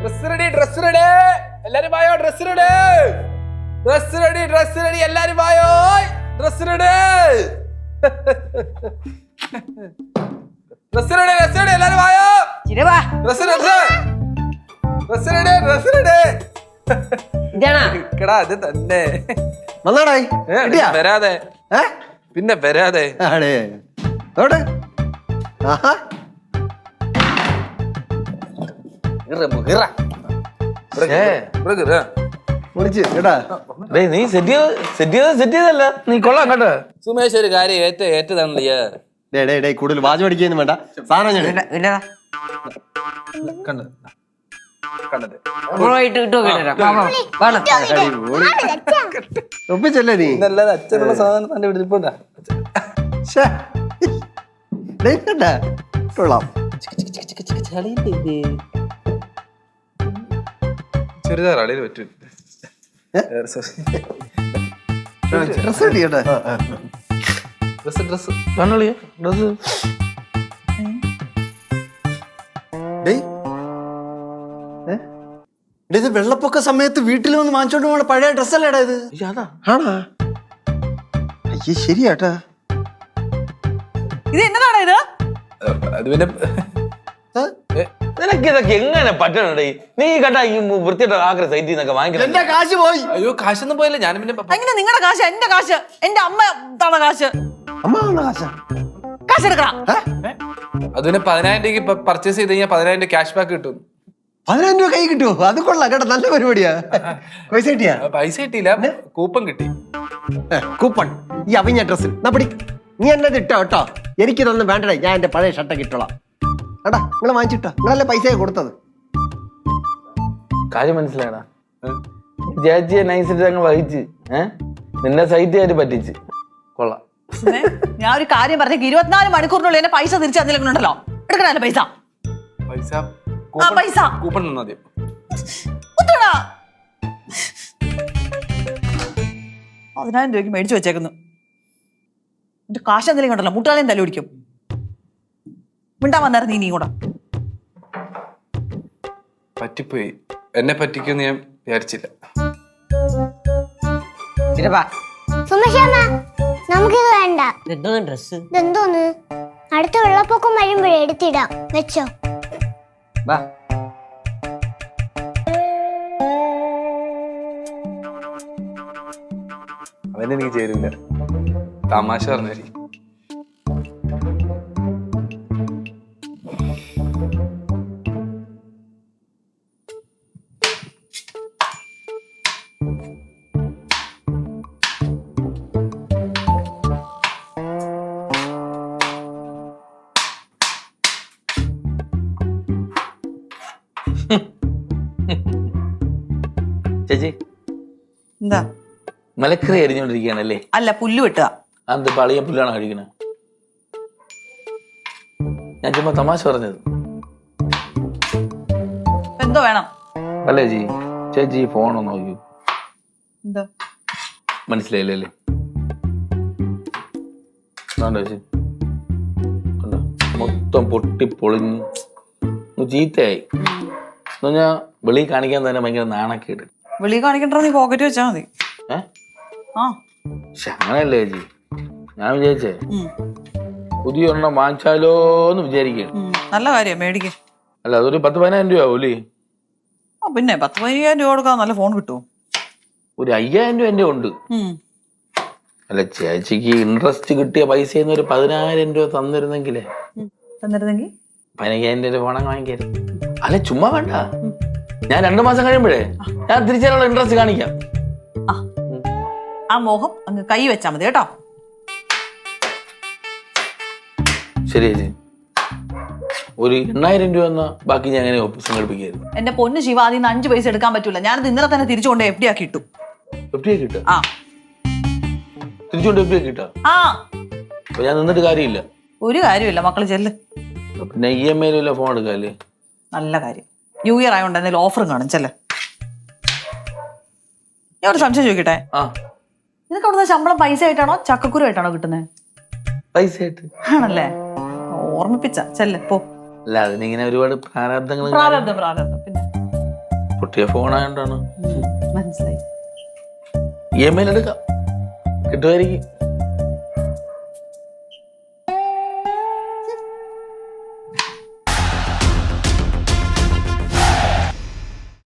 Dress ready dress ready എല്ലാരും വായോ dress ready dress ready dress ready എല്ലാരും വായോ dress ready dress ready dress ready എല്ലാരും വായോ. Dress dress dress ready dress ready ഇക്കടാ കടാ അത് തന്നെ. വന്നാടായി വരാതെ. പിന്നെ വരാതെ. അവിടെ ആഹാ. നീ സെറ്റ് ചെയ്ത് സെറ്റ് ചെയ്ത് സെറ്റ് ചെയ്തല്ല നീ കൊള്ളാം കേട്ടോ. സുമേഷ് ഒരു കാര്യം ഏറ്റ ഏറ്റതാണല്ലേ ഡേ ഡേ ഡേ കൂടുതൽ വാചം പഠിക്കുന്നു വേണ്ട. സാധനം ഞാൻ കണ്ടത്. ഒപ്പിച്ചല്ലേ നീ? ഇന്നല്ലാതെ അച്ഛനുള്ള സാധനം തന്റെ കേട്ടാ കൊള്ളാം. അളിയിൽ പറ്റും? ഡ്രസ് ഡ്രസ് ഡ്രസ് കണ്ണളിയ ഡ്രസ് ഇത് വെള്ളപ്പൊക്ക സമയത്ത് വീട്ടിൽ വന്ന് വാങ്ങിച്ചോണ്ട് പോണ പഴയ ഡ്രസ് ഡ്രസ്സല്ലേടാ ഇത്? അതാ. ആണാ? അയ്യേ ശരിയാട്ടാ. ഇത് എന്നതാണ് ഇത്? അത് പിന്നെ? നിനക്ക് ഇതൊക്കെ എങ്ങനെ പറ്റണേ നീ കണ്ട ഈ വൃത്തിയുടെ ആഗ്രഹ സൈറ്റിൽ നിന്നൊക്കെ വാങ്ങിക്കണം എന്റെ കാശ് പോയി. അയ്യോ കാശൊന്നും പോയില്ല. ഞാൻ പിന്നെ പ- എങ്ങനെ നിങ്ങളുടെ കാശ്? എന്റെ കാശ്. എന്റെ അമ്മ തന്ന കാശ്. അമ്മ തന്ന കാശാ കാശ് എടുക്കണം അത് പിന്നെ പതിനായിരം രൂപയ്ക്ക് പർച്ചേസ് ചെയ്ത് കഴിഞ്ഞാൽ പതിനായിരം രൂപ ക്യാഷ് ബാക്ക് കിട്ടും. പതിനായിരം രൂപ കൈ കിട്ടുമോ അത് കൊള്ളാം കേട്ടോ നല്ല പരിപാടിയാ. പൈസ കിട്ടിയാ? ആ, പൈസ കിട്ടിയില്ല. കൂപ്പൺ കിട്ടി. ഏ, കൂപ്പൺ. ഈ അവിഞ്ഞ ഡ്രസ്സിൽ. നപ്പടി നീ എന്നത് ഇട്ടോ കേട്ടോ. എനിക്കിതൊന്നും വേണ്ടടേ. ഞാൻ എന്റെ പഴയ ഷർട്ടൊക്കെ ഇട്ടോളാം. എടാ നിങ്ങൾ വാങ്ങിച്ചിട്ടാ. നിങ്ങളല്ലേ പൈസ കൊടുത്തത്. കാര്യം മനസ്സിലായടാ. ജാജിയെ നൈസിട്ട് അങ്ങ് വഹിച്ച് നിന്നെ സൈറ്റുകാര് പറ്റിച്ച്. കൊള്ളാം. ഞാൻ ഒരു കാര്യം പറഞ്ഞു ഇരുപത്തിനാല് മണിക്കൂറിനുള്ളിൽ എന്നെ പൈസ തിരിച്ചു തന്നില്ലെന്നുണ്ടല്ലോ എടുക്കണല്ലോ പൈസ. പൈസ പൈസ. കൂപ്പൺ. പതിനായിരം രൂപയ്ക്ക് മേടിച്ചു വെച്ചേക്കുന്നു. എന്റെ കാശ് എന്തെങ്കിലും കണ്ടല്ലോ മുട്ടാളെയും തല പിടിക്കും. മിണ്ടാൻ വന്നായിരുന്നു ഇനിയും നീ കൂടെ. പറ്റിപ്പോയി. എന്നെ പറ്റിക്കുമെന്ന് ഞാൻ വിചാരിച്ചില്ല. ചിരവാ സുമേഷമ്മ നമുക്കിത് വേണ്ട. എന്തോ ഡ്രസ് ഇതെന്തോന്ന്? അടുത്ത വെള്ളപ്പൊക്കം വരുമ്പോഴേ എടുത്തിടാം. വെച്ചോ. വാ. അവനെനിക്ക് ചേരില്ല തമാശ പറഞ്ഞാരി ചേച്ചി. എന്താ? മലക്കറി അരിഞ്ഞോണ്ടിരിക്കുകയാണല്ലേ അല്ല പുല്ല് വെട്ടുക. അത് പളിയ പുല്ലാണ് കഴിക്കണേ? ഞാൻ ചുമ്മാ തമാശ പറഞ്ഞത്. എന്തോ വേണം. അല്ലേ ചേച്ചി? ചേച്ചി ഫോണോ നോക്കൂ എന്താ? മനസ്സിലായില്ലേ അല്ലേ കണ്ടോ ചേച്ചി? കണ്ടോ? മൊത്തം പൊട്ടി പൊളിഞ്ഞു ചീത്തയായി. എന്ന് പറഞ്ഞാൽ വെളി കാണിക്കാൻ തന്നെ ഭയങ്കര നാണക്കേട് വെളി കാണിക്കണ്ട നീ പോക്കറ്റ് വെച്ചാ മതി. ആ. പക്ഷെ അങ്ങനെയല്ലേ ചേച്ചി? ഞാൻ വിചാരിച്ചേ പുതിയ ഒരെണ്ണം വാങ്ങിച്ചാലോ എന്ന് വിചാരിക്കുകയാണ്. നല്ല കാര്യം മേടിക്കേ. അല്ല അതൊരു പത്ത് പതിനായിരം രൂപ ആവൂലേ ആ പിന്നെ പത്ത് പതിനായിരം രൂപ കൊടുക്കാൻ നല്ല ഫോൺ കിട്ടുമോ ഒരു അയ്യായിരം രൂപ എന്റെ ഉണ്ട്. അല്ല ചേച്ചിക്ക് ഇൻട്രസ്റ്റ് കിട്ടിയ പൈസ ഒരു പതിനായിരം രൂപ തന്നിരുന്നെങ്കിലേ. തന്നിരുന്നെങ്കിൽ തന്നിരുന്നെങ്കി? പതിനയ്യായിരം രൂപ പണം വാങ്ങിക്കായിരുന്നു അല്ല ചുമ്മാ വേണ്ട. ഞാൻ രണ്ടു മാസം കഴിയുമ്പോഴേ ഞാൻ തിരിച്ചാലുള്ള ഇൻട്രസ്റ്റ് കാണിക്കാം. ആ ആ മോഹം അങ്ങ് കൈ വെച്ചാ മതി കേട്ടോ. ശരി ചേച്ചി ഒരു എണ്ണായിരം രൂപ എന്ന ബാക്കി ഞാൻ അങ്ങനെ സംഘടിപ്പിക്കരുത് എന്റെ പൊന്ന് ശിവ അതിൽ നിന്ന് അഞ്ച് പൈസ എടുക്കാൻ പറ്റൂല. ഞാനത് ഇന്നലെ തന്നെ തിരിച്ചുകൊണ്ട് എഫ് ഡി ആക്കി ഇട്ടു. ഫിഫ്റ്റി കിട്ടുക ആ. തിരിച്ചുകൊണ്ട് ഫിഫ്റ്റി കിട്ടുക ആ. അപ്പൊ ഞാൻ നിന്നിട്ട് കാര്യമില്ല. ഒരു കാര്യമില്ല മക്കൾ ചെല്ല്. പിന്നെ ഇ എം ഐയിലുള്ള ഫോൺ എടുക്കാല്ലേ? നല്ല കാര്യം. ന്യൂ ഇയർ ആയതുകൊണ്ട് എന്തെങ്കിലും ഓഫറും കാണും ചെല്ലേ ഞാൻ ഒരു സംശയം ചോദിക്കട്ടെ? ആ. നിനക്ക് അവിടുന്ന് ശമ്പളം പൈസ ആയിട്ടാണോ ചക്കക്കുരു ആയിട്ടാണോ കിട്ടുന്നത് പൈസ ആയിട്ട് ആണല്ലേ? ഓർമ്മിപ്പിച്ച. ചെല്ലേ പോ. അല്ല അതിനിങ്ങനെ ഒരുപാട് പ്രാരാബ്ദങ്ങൾ പ്രാരാബ്ദം പ്രാരാബ്ദം. പിന്നെ? പൊട്ടിയ ആയതുകൊണ്ടാണ് മനസ്സിലായി. ഇ എം ഐ എടുക്കാം. കിട്ടുമായിരിക്കും.